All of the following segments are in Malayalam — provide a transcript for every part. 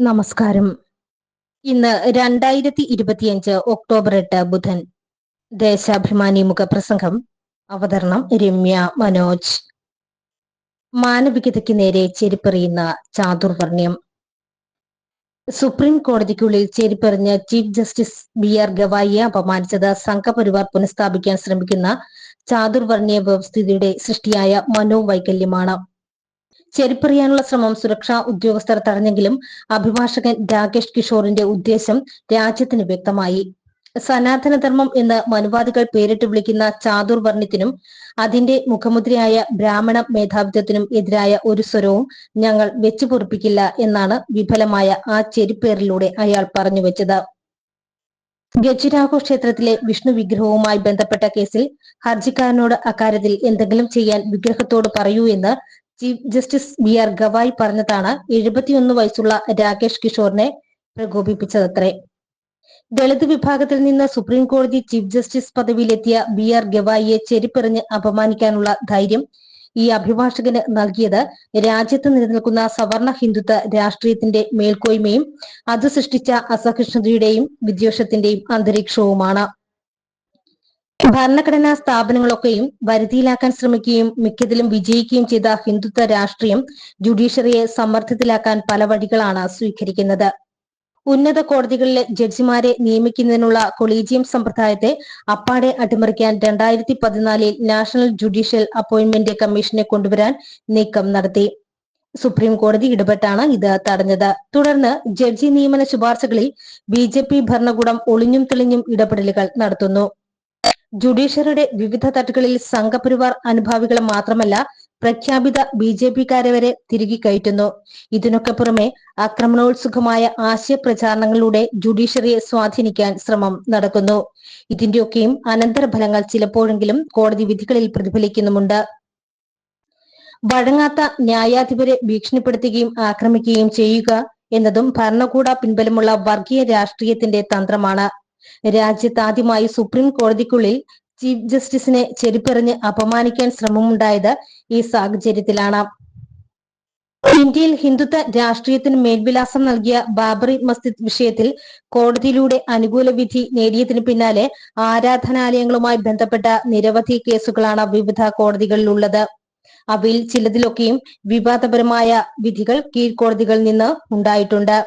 നമസ്കാരം. ഇന്ന് രണ്ടായിരത്തി ഇരുപത്തിയഞ്ച് ഒക്ടോബർ എട്ട് ബുധൻ ദേശാഭിമാനി മുഖപ്രസംഗം അവതരണം രമ്യ മനോജ്. മാനവികതയ്ക്ക് നേരെ ചെരിപ്പെറിയുന്ന ചാതുർവർണ്യം സുപ്രീം കോടതിക്കുള്ളിൽ ചെരിപ്പെറിഞ്ഞ് ചീഫ് ജസ്റ്റിസ് ബി ആർ ഗവായിയെ അപമാനിച്ചത് സംഘപരിവാർ പുനഃസ്ഥാപിക്കാൻ ശ്രമിക്കുന്ന ചാതുർവർണീയ വ്യവസ്ഥിതിയുടെ സൃഷ്ടിയായ മനോവൈകല്യമാണ്. ചെരുപ്പെറിയാനുള്ള ശ്രമം സുരക്ഷാ ഉദ്യോഗസ്ഥർ തടഞ്ഞെങ്കിലും അഭിഭാഷകൻ രാകേഷ് കിഷോറിന്റെ ഉദ്ദേശം രാജ്യത്തിന് വ്യക്തമായി. സനാതനധർമ്മം എന്ന് മനുവാദികൾ പേരിട്ട് വിളിക്കുന്ന ചാതുർവർണത്തിനും അതിന്റെ മുഖമുദ്രയായ ബ്രാഹ്മണ മേധാവിത്വത്തിനും എതിരായ ഒരു സ്വരവും ഞങ്ങൾ വെച്ചു പൊറപ്പിക്കില്ല എന്നാണ് വിഫലമായ ആ ചെരുപ്പേറിലൂടെ അയാൾ പറഞ്ഞു വെച്ചത്. ഗജുരാഹോ ക്ഷേത്രത്തിലെ വിഷ്ണു വിഗ്രഹവുമായി ബന്ധപ്പെട്ട കേസിൽ ഹർജിക്കാരനോട് അക്കാര്യത്തിൽ എന്തെങ്കിലും ചെയ്യാൻ വിഗ്രഹത്തോട് പറയൂ എന്ന് chief justice B R Gavai പറഞ്ഞതാണ് എഴുപത്തിയൊന്ന് വയസ്സുള്ള രാകേഷ് കിഷോറിനെ പ്രകോപിപ്പിച്ചതത്രേ. ദളിത് വിഭാഗത്തിൽ നിന്ന് സുപ്രീം കോടതി ചീഫ് ജസ്റ്റിസ് പദവിയിലെത്തിയ ബി ആർ ഗവായിയെ ചെരിപ്പെറിഞ്ഞ് അപമാനിക്കാനുള്ള ധൈര്യം ഈ അഭിഭാഷകന് നൽകിയത് രാജ്യത്ത് നിലനിൽക്കുന്ന സവർണ ഹിന്ദുത്വ രാഷ്ട്രീയത്തിന്റെ മേൽക്കോയ്മയും അത് സൃഷ്ടിച്ച അസഹിഷ്ണുതയുടെയും വിദ്വേഷത്തിന്റെയും അന്തരീക്ഷവുമാണ്. ഭരണഘടനാ സ്ഥാപനങ്ങളൊക്കെയും വരുതിയിലാക്കാൻ ശ്രമിക്കുകയും മിക്കതിലും വിജയിക്കുകയും ചെയ്ത ഹിന്ദുത്വ രാഷ്ട്രീയം ജുഡീഷ്യറിയെ സമ്മർദ്ദത്തിലാക്കാൻ പല വഴികളാണ് സ്വീകരിക്കുന്നത്. ഉന്നത കോടതികളിലെ ജഡ്ജിമാരെ നിയമിക്കുന്നതിനുള്ള കൊളീജിയം സമ്പ്രദായത്തെ അപ്പാടെ അട്ടിമറിക്കാൻ രണ്ടായിരത്തി പതിനാലിൽ നാഷണൽ ജുഡീഷ്യൽ അപ്പോയിന്റ്മെന്റ് കമ്മീഷനെ കൊണ്ടുവരാൻ നീക്കം നടത്തി. സുപ്രീം കോടതി ഇടപെട്ടാണ് ഇത് തടഞ്ഞത്. തുടർന്ന് ജഡ്ജി നിയമന ശുപാർശകളിൽ ബി ഭരണകൂടം ഒളിഞ്ഞും തെളിഞ്ഞും ഇടപെടലുകൾ നടത്തുന്നു. ജുഡീഷ്യറിയുടെ വിവിധ തട്ടുകളിൽ സംഘപരിവാർ അനുഭാവികളെ മാത്രമല്ല പ്രഖ്യാപിത ബി ജെ പിക്കാരെ വരെ തിരികെ കയറ്റുന്നു. ഇതിനൊക്കെ പുറമെ ആക്രമണോത്സുകമായ ആശയപ്രചാരണങ്ങളിലൂടെ ജുഡീഷ്യറിയെ സ്വാധീനിക്കാൻ ശ്രമം നടക്കുന്നു. ഇതിന്റെയൊക്കെയും അനന്തരഫലങ്ങൾ ചിലപ്പോഴെങ്കിലും കോടതി വിധികളിൽ പ്രതിഫലിക്കുന്നുമുണ്ട്. വഴങ്ങാത്ത ന്യായാധിപരെ ഭീഷണിപ്പെടുത്തുകയും ആക്രമിക്കുകയും ചെയ്യുക എന്നതും ഭരണകൂട പിൻബലമുള്ള വർഗീയ രാഷ്ട്രീയത്തിന്റെ തന്ത്രമാണ്. രാജ്യത്ത് ആദ്യമായി സുപ്രീം കോടതിക്കുള്ളിൽ ചീഫ് ജസ്റ്റിസിനെ ചെരുപ്പെറിഞ്ഞ് അപമാനിക്കാൻ ശ്രമമുണ്ടായത് ഈ സാഹചര്യത്തിലാണ്. ഇന്ത്യയിൽ ഹിന്ദുത്വ രാഷ്ട്രീയത്തിന് മേൽവിലാസം നൽകിയ ബാബറി മസ്ജിദ് വിഷയത്തിൽ കോടതിയിലൂടെ അനുകൂല വിധി നേടിയതിനു പിന്നാലെ ആരാധനാലയങ്ങളുമായി ബന്ധപ്പെട്ട നിരവധി കേസുകളാണ് വിവിധ കോടതികളിലുള്ളത്. അവയിൽ ചിലതിലൊക്കെയും വിവാദപരമായ വിധികൾ കീഴ്ക്കോടതികളിൽ നിന്ന് ഉണ്ടായിട്ടുണ്ട്.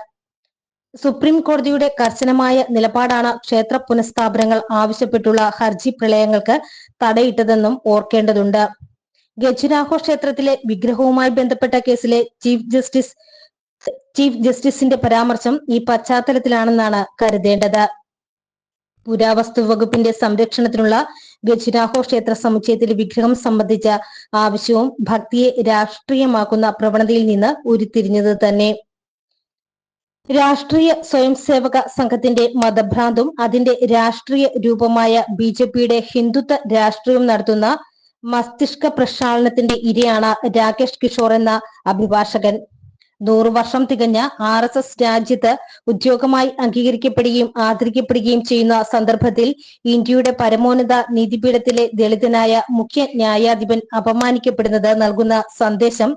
സുപ്രീം കോടതിയുടെ കർശനമായ നിലപാടാണ് ക്ഷേത്ര പുനഃസ്ഥാപനങ്ങൾ ആവശ്യപ്പെട്ടുള്ള ഹർജി പ്രളയങ്ങൾക്ക് തടയിട്ടതെന്നും ഓർക്കേണ്ടതുണ്ട്. ഗജുരാഹോ ക്ഷേത്രത്തിലെ വിഗ്രഹവുമായി ബന്ധപ്പെട്ട കേസിലെ ചീഫ് ജസ്റ്റിസ് ചീഫ് ജസ്റ്റിസിന്റെ പരാമർശം ഈ പശ്ചാത്തലത്തിലാണെന്നാണ് കരുതേണ്ടത്. പുരാവസ്തു വകുപ്പിന്റെ സംരക്ഷണത്തിനുള്ള ഗജുരാഹോ ക്ഷേത്ര സമുച്ചയത്തിലെ വിഗ്രഹം സംബന്ധിച്ച ആവശ്യവും ഭക്തിയെ രാഷ്ട്രീയമാക്കുന്ന പ്രവണതയിൽ നിന്ന് ഉരുത്തിരിഞ്ഞത് തന്നെ. രാഷ്ട്രീയ സ്വയം സേവക സംഘത്തിന്റെ മതഭ്രാന്തും അതിന്റെ രാഷ്ട്രീയ രൂപമായ ബി ജെ പിയുടെ ഹിന്ദുത്വ രാഷ്ട്രീയം നടത്തുന്ന മസ്തിഷ്ക പ്രക്ഷാളനത്തിന്റെ ഇരയാണ് രാകേഷ് കിഷോർ എന്ന അഭിഭാഷകൻ. നൂറു വർഷം തികഞ്ഞ ആർ എസ് എസ് രാജ്യത്ത് ഉദ്യോഗമായി അംഗീകരിക്കപ്പെടുകയും ആദരിക്കപ്പെടുകയും ചെയ്യുന്ന സന്ദർഭത്തിൽ ഇന്ത്യയുടെ പരമോന്നത നീതിപീഠത്തിലെ ദളിതനായ മുഖ്യ ന്യായാധിപൻ അപമാനിക്കപ്പെടുന്നത് നൽകുന്ന സന്ദേശം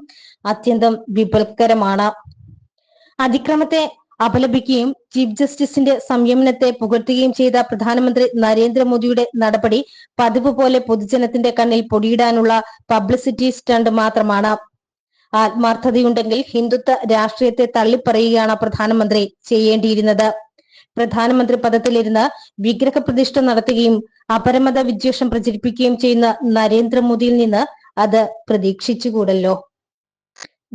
അത്യന്തം വിപൽക്കരമാണ് അതിക്രമത്തെ അപലപിക്കുകയും ചീഫ് ജസ്റ്റിസിന്റെ സംയമനത്തെ പുകഴ്ത്തുകയും ചെയ്ത പ്രധാനമന്ത്രി നരേന്ദ്രമോദിയുടെ നടപടി പതിവ് പോലെ പൊതുജനത്തിന്റെ കണ്ണിൽ പൊടിയിടാനുള്ള പബ്ലിസിറ്റി സ്റ്റണ്ട് മാത്രമാണ്. ആത്മാർത്ഥതയുണ്ടെങ്കിൽ ഹിന്ദുത്വ രാഷ്ട്രീയത്തെ തള്ളിപ്പറയുകയാണ് പ്രധാനമന്ത്രി ചെയ്യേണ്ടിയിരുന്നത്. പ്രധാനമന്ത്രി പദത്തിലിരുന്ന് വിഗ്രഹ പ്രതിഷ്ഠ നടത്തുകയും അപരമത വിദ്വേഷം പ്രചരിപ്പിക്കുകയും ചെയ്യുന്ന നരേന്ദ്രമോദിയിൽ നിന്ന് അത് പ്രതീക്ഷിച്ചുകൂടല്ലോ?